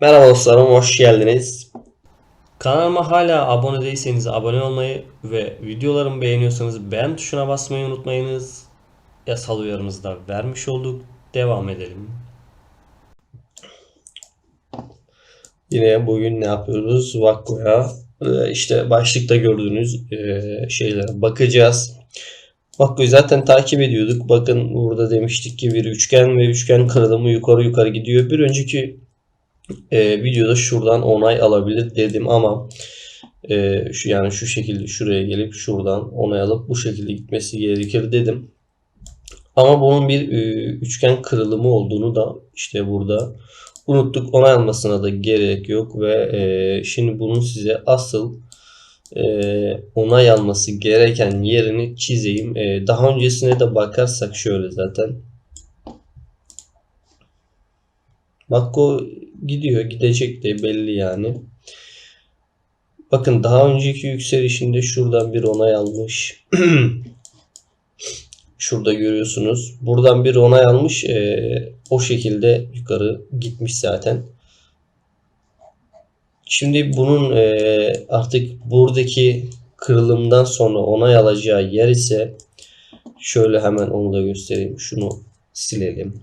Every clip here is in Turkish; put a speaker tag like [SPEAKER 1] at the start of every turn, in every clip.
[SPEAKER 1] Merhaba dostlarım, hoş geldiniz. Kanalıma hala abone değilseniz abone olmayı ve videolarımı beğeniyorsanız beğen tuşuna basmayı unutmayınız. Yasal uyarımızı da vermiş olduk. Devam edelim. Yine bugün ne yapıyoruz? Vakko'ya e, işte başlıkta gördüğünüz e, şeylere bakacağız. Vakko'yu zaten takip ediyorduk. Bakın burada demiştik ki bir üçgen ve üçgen kırılımı yukarı yukarı gidiyor. Bir önceki e, videoda şuradan onay alabilir dedim ama e, şu yani şu şekilde şuraya gelip şuradan onay alıp bu şekilde gitmesi gerekir dedim. Ama bunun bir e, üçgen kırılımı olduğunu da işte burada unuttuk. Onay almasına da gerek yok ve e, şimdi bunun size asıl e, onay alması gereken yerini çizeyim. E, daha öncesine de bakarsak şöyle zaten. Bakko gidiyor. Gidecek de belli yani. Bakın daha önceki yükselişinde şuradan bir onay almış. Şurada görüyorsunuz. Buradan bir onay almış. Ee, o şekilde yukarı gitmiş zaten. Şimdi bunun e, artık buradaki kırılımdan sonra onay alacağı yer ise şöyle hemen onu da göstereyim. Şunu silelim.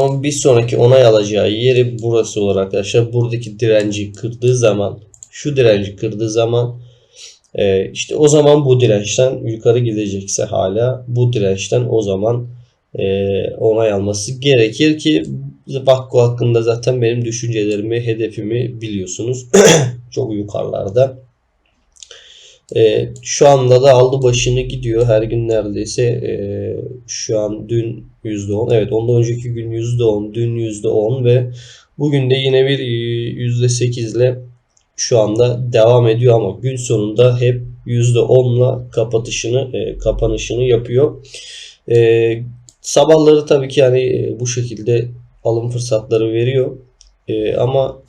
[SPEAKER 1] Onun bir sonraki onay alacağı yeri burası olur arkadaşlar. Buradaki direnci kırdığı zaman şu direnci kırdığı zaman e, işte o zaman bu dirençten yukarı gidecekse hala bu dirençten o zaman e, onay alması gerekir ki Vakko hakkında zaten benim düşüncelerimi, hedefimi biliyorsunuz. Çok yukarılarda. E, şu anda da aldı başını gidiyor. Her gün neredeyse e, şu an dün %10. Evet ondan önceki gün %10. Dün %10 ve bugün de yine bir %8 ile şu anda devam ediyor ama gün sonunda hep %10'la kapatışını, e, kapanışını yapıyor. E, sabahları tabii ki yani e, bu şekilde alım fırsatları veriyor. E, ama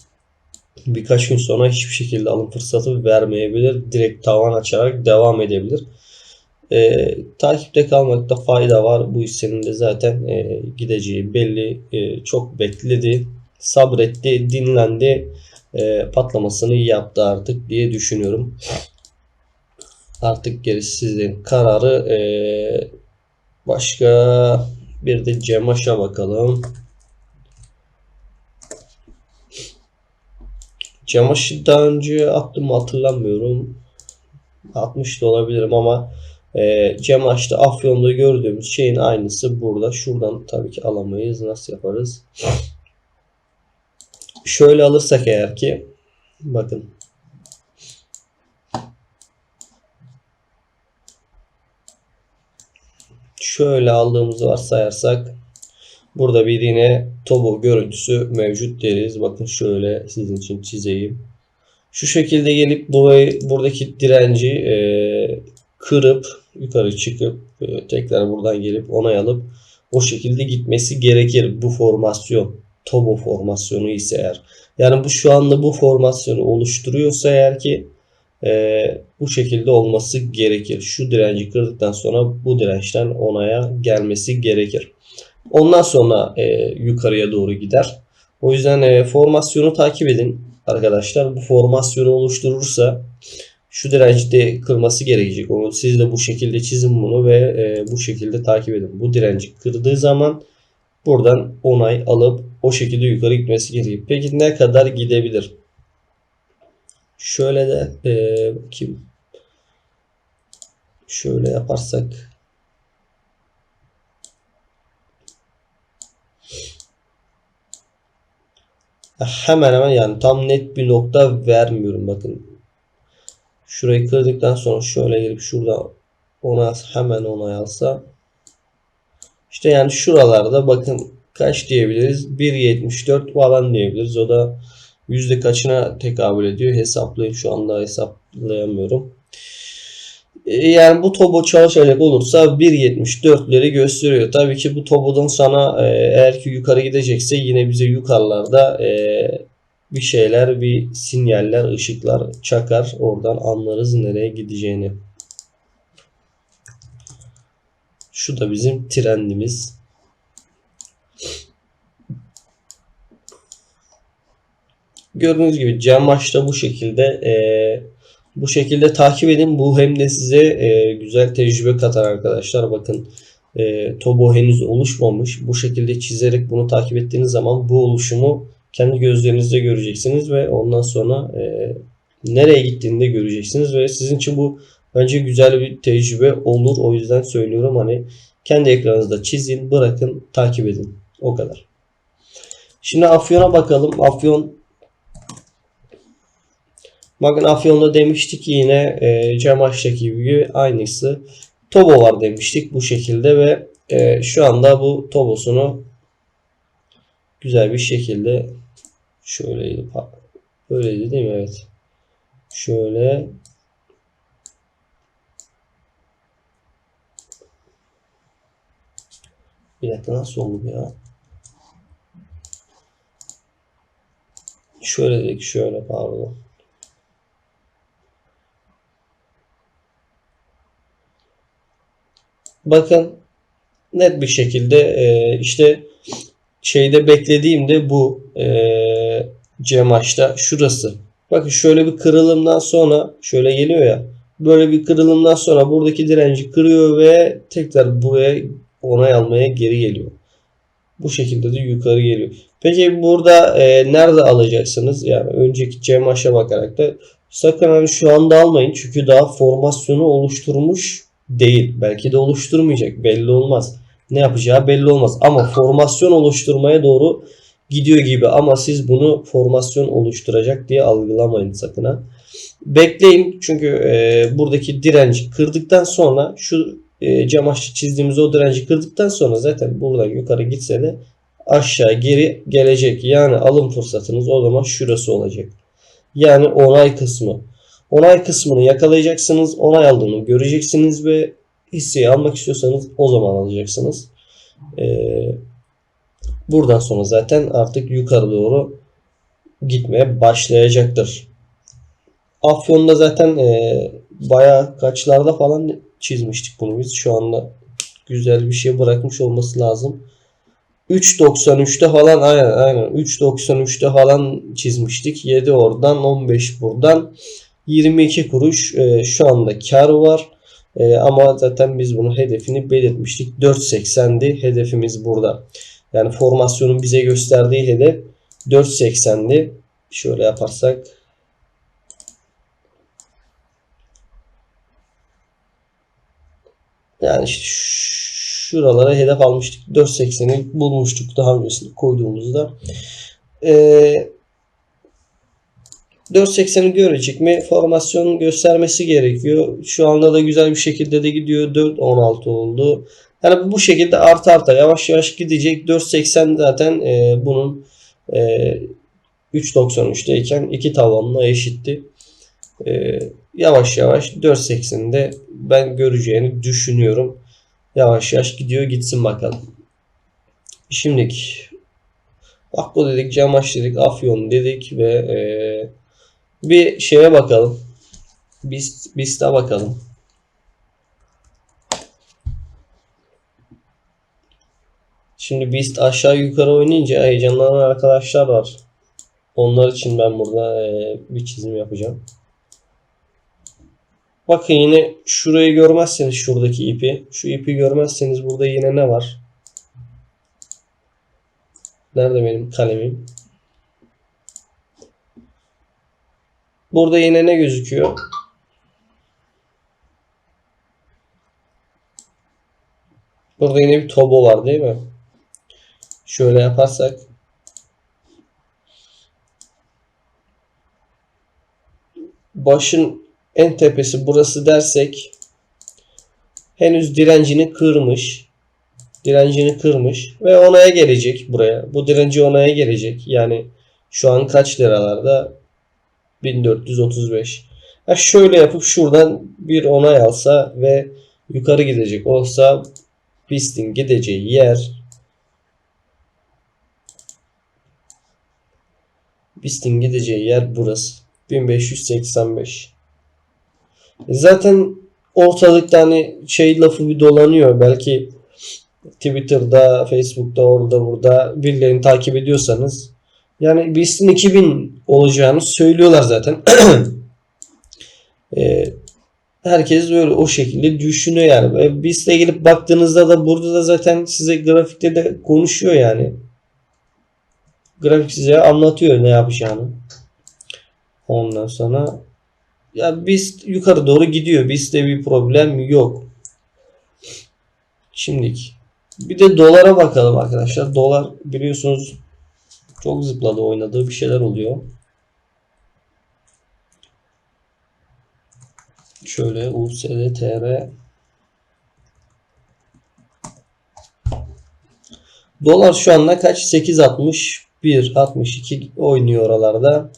[SPEAKER 1] birkaç gün sonra hiçbir şekilde alım fırsatı vermeyebilir. Direkt tavan açarak devam edebilir. E, takipte kalmakta fayda var. Bu hissenin de zaten e, gideceği belli. E, çok bekledi, sabretti, dinlendi. E, patlamasını yaptı artık diye düşünüyorum. Artık gerisi sizin kararı. E, başka bir de Cemaş'a bakalım. Cemaş'ı daha önce attım mı hatırlamıyorum. Atmış da olabilirim ama e, Cemaş'ta Afyon'da gördüğümüz şeyin aynısı burada. Şuradan tabii ki alamayız. Nasıl yaparız? Şöyle alırsak eğer ki bakın şöyle aldığımızı varsayarsak burada bir yine Tobo görüntüsü mevcut deriz. Bakın şöyle sizin için çizeyim. Şu şekilde gelip burayı buradaki direnci e, kırıp yukarı çıkıp e, tekrar buradan gelip onay alıp o şekilde gitmesi gerekir bu formasyon. Tobo formasyonu ise eğer. Yani bu şu anda bu formasyonu oluşturuyorsa eğer ki e, bu şekilde olması gerekir. Şu direnci kırdıktan sonra bu dirençten onaya gelmesi gerekir. Ondan sonra e, yukarıya doğru gider. O yüzden e, formasyonu takip edin arkadaşlar. Bu formasyonu oluşturursa şu direnci de kırması gerekecek. Onu siz de bu şekilde çizin bunu ve e, bu şekilde takip edin. Bu direnci kırdığı zaman buradan onay alıp o şekilde yukarı gitmesi gerekiyor. Peki ne kadar gidebilir? Şöyle de e, bakayım. Şöyle yaparsak hemen hemen yani tam net bir nokta vermiyorum bakın. Şurayı kırdıktan sonra şöyle gelip şurada ona hemen onay alsa işte yani şuralarda bakın kaç diyebiliriz? 1.74 falan diyebiliriz. O da yüzde kaçına tekabül ediyor? Hesaplayın şu anda hesaplayamıyorum. E, yani bu tobo çalışacak olursa 1.74'leri gösteriyor. Tabii ki bu tobodan sana e, eğer ki yukarı gidecekse yine bize yukarılarda e, bir şeyler, bir sinyaller, ışıklar çakar. Oradan anlarız nereye gideceğini. Şu da bizim trendimiz. Gördüğünüz gibi cam maçta bu şekilde e, bu şekilde takip edin. Bu hem de size e, güzel tecrübe katar arkadaşlar. Bakın e, Tobo henüz oluşmamış. Bu şekilde çizerek bunu takip ettiğiniz zaman bu oluşumu kendi gözlerinizle göreceksiniz ve ondan sonra e, nereye gittiğini de göreceksiniz ve sizin için bu bence güzel bir tecrübe olur. O yüzden söylüyorum hani kendi ekranınızda çizin, bırakın, takip edin. O kadar. Şimdi Afyon'a bakalım. Afyon Bakın Afyon'da demiştik yine e, Cemaş'taki gibi aynısı. Tobo var demiştik bu şekilde ve e, şu anda bu Tobos'unu güzel bir şekilde şöyleydi. Böyleydi değil mi? Evet. Şöyle Bir dakika nasıl oldu ya? Şöyle dedik şöyle pardon. Bakın net bir şekilde e, işte şeyde beklediğimde bu e, Cemaş'ta şurası. Bakın şöyle bir kırılımdan sonra şöyle geliyor ya. Böyle bir kırılımdan sonra buradaki direnci kırıyor ve tekrar buraya onay almaya geri geliyor. Bu şekilde de yukarı geliyor. Peki burada e, nerede alacaksınız? Yani önceki Cemaş'a bakarak da sakın hani şu anda almayın. Çünkü daha formasyonu oluşturmuş değil. Belki de oluşturmayacak. Belli olmaz. Ne yapacağı belli olmaz. Ama formasyon oluşturmaya doğru gidiyor gibi. Ama siz bunu formasyon oluşturacak diye algılamayın sakın ha. Bekleyin. Çünkü e, buradaki direnci kırdıktan sonra şu e, cam aşçı çizdiğimiz o direnci kırdıktan sonra zaten buradan yukarı gitse de aşağı geri gelecek. Yani alım fırsatınız o zaman şurası olacak. Yani onay kısmı. Onay kısmını yakalayacaksınız. Onay aldığını göreceksiniz ve hisseyi almak istiyorsanız o zaman alacaksınız. Ee, buradan sonra zaten artık yukarı doğru gitmeye başlayacaktır. Afyon'da zaten e, bayağı kaçlarda falan çizmiştik bunu biz. Şu anda güzel bir şey bırakmış olması lazım. 3.93'te falan aynen aynen 3.93'te falan çizmiştik. 7 oradan 15 buradan. 22 kuruş e, şu anda kar var. E, ama zaten biz bunu hedefini belirtmiştik. 4.80'di hedefimiz burada. Yani formasyonun bize gösterdiği hedef 4.80'di. Şöyle yaparsak yani işte şuralara hedef almıştık. 4.80'i bulmuştuk daha öncesinde koyduğumuzda. Eee 4.80'i görecek mi? Formasyon göstermesi gerekiyor. Şu anda da güzel bir şekilde de gidiyor. 4.16 oldu. Yani bu şekilde arta arta yavaş yavaş gidecek. 4.80 zaten e, bunun e, 3.93'teyken iki tavanla eşitti. E, yavaş yavaş 4.80'de ben göreceğini düşünüyorum. Yavaş yavaş gidiyor gitsin bakalım. Şimdiki Akko dedik, Camaş dedik, Afyon dedik ve e, bir şeye bakalım. Biz Beast'a bakalım. Şimdi Beast aşağı yukarı oynayınca heyecanlanan arkadaşlar var. Onlar için ben burada e, bir çizim yapacağım. Bakın yine şurayı görmezseniz şuradaki ipi. Şu ipi görmezseniz burada yine ne var? Nerede benim kalemim? Burada yine ne gözüküyor? Burada yine bir tobo var değil mi? Şöyle yaparsak başın en tepesi burası dersek henüz direncini kırmış. Direncini kırmış ve onaya gelecek buraya. Bu direnci onaya gelecek. Yani şu an kaç liralarda? 1435. Ha şöyle yapıp şuradan bir onay alsa ve yukarı gidecek olsa pistin gideceği yer BIST'in gideceği yer burası. 1585. Zaten ortalıkta hani şey lafı bir dolanıyor. Belki Twitter'da, Facebook'ta, orada burada birilerini takip ediyorsanız yani BIST'in 2000 olacağını söylüyorlar zaten. Ee, herkes böyle o şekilde düşünüyor yani. Ve BIST'e gelip baktığınızda da burada da zaten size grafikte de konuşuyor yani. Grafik size anlatıyor ne yapacağını. Ondan sonra ya BIST yukarı doğru gidiyor. BIST'te bir problem yok. Şimdilik. Bir de dolara bakalım arkadaşlar. Dolar biliyorsunuz çok zıpladı oynadığı bir şeyler oluyor. Şöyle USD TR Dolar şu anda kaç? 8.61 62 oynuyor oralarda.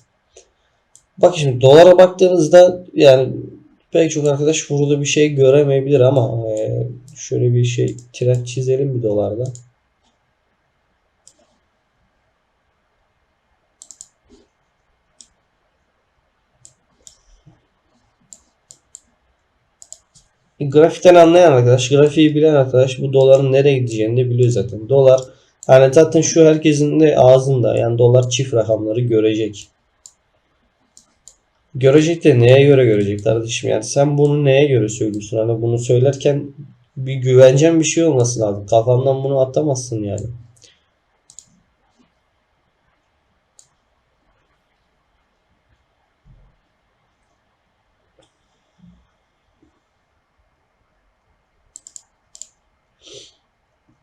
[SPEAKER 1] Bak şimdi dolara baktığınızda yani pek çok arkadaş burada bir şey göremeyebilir ama şöyle bir şey trend çizelim bir dolarda. Grafikten anlayan arkadaş, grafiği bilen arkadaş bu doların nereye gideceğini de biliyor zaten. Dolar yani zaten şu herkesin de ağzında yani dolar çift rakamları görecek. Görecek de neye göre görecek kardeşim yani sen bunu neye göre söylüyorsun hani bunu söylerken bir güvencen bir şey olması lazım kafandan bunu atamazsın yani.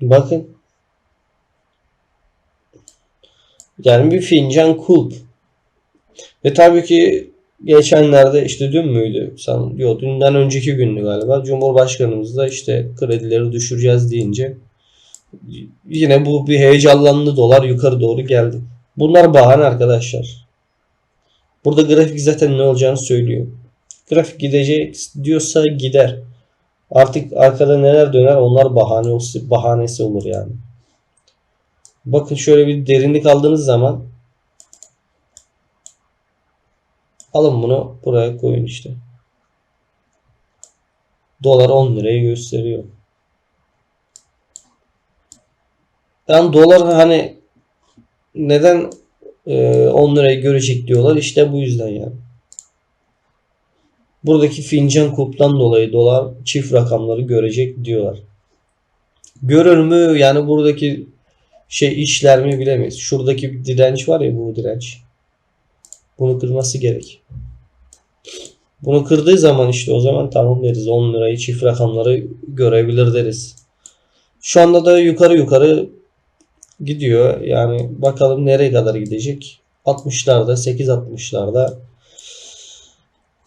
[SPEAKER 1] Bakın yani bir fincan kulp ve tabii ki geçenlerde işte dün müydü? San, yok dünden önceki gündü galiba. Cumhurbaşkanımız da işte kredileri düşüreceğiz deyince yine bu bir heyecanlandı dolar yukarı doğru geldi. Bunlar bahane arkadaşlar. Burada grafik zaten ne olacağını söylüyor. Grafik gidecek diyorsa gider. Artık arkada neler döner onlar bahane bahanesi olur yani. Bakın şöyle bir derinlik aldığınız zaman Alın bunu buraya koyun işte. Dolar 10 lirayı gösteriyor. Yani dolar hani neden e, 10 lirayı görecek diyorlar. İşte bu yüzden yani. Buradaki fincan kuptan dolayı dolar çift rakamları görecek diyorlar. Görür mü? Yani buradaki şey işler mi bilemeyiz. Şuradaki direnç var ya bu direnç. Bunu kırması gerek. Bunu kırdığı zaman işte o zaman tamam deriz. 10 lirayı çift rakamları görebilir deriz. Şu anda da yukarı yukarı gidiyor. Yani bakalım nereye kadar gidecek. 60'larda 8-60'larda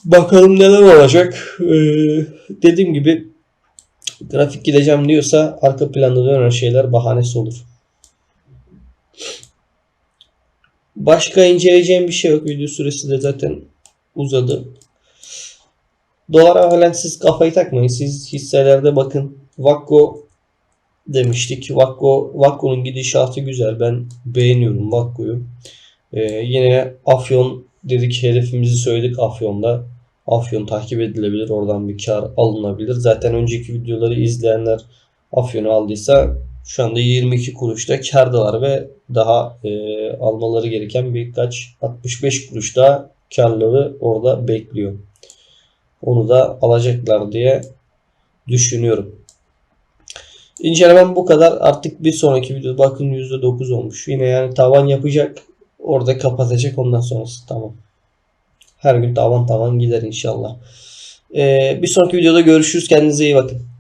[SPEAKER 1] bakalım neler olacak. Ee, dediğim gibi grafik gideceğim diyorsa arka planda dönen şeyler bahanesi olur. Başka inceleyeceğim bir şey yok. Video süresi de zaten uzadı. Dolara falan siz kafayı takmayın. Siz hisselerde bakın. Vakko demiştik. Vakko Vakko'nun gidişatı güzel. Ben beğeniyorum Vakko'yu. Ee, yine Afyon dedik hedefimizi söyledik Afyon'da. Afyon takip edilebilir. Oradan bir kar alınabilir. Zaten önceki videoları izleyenler Afyon'u aldıysa şu anda 22 kuruşta kardalar ve daha e, almaları gereken birkaç 65 kuruş daha karları orada bekliyor. Onu da alacaklar diye düşünüyorum. İncelemem bu kadar. Artık bir sonraki videoda bakın %9 olmuş. Yine yani tavan yapacak. Orada kapatacak ondan sonrası tamam. Her gün tavan tavan gider inşallah. Ee, bir sonraki videoda görüşürüz. Kendinize iyi bakın.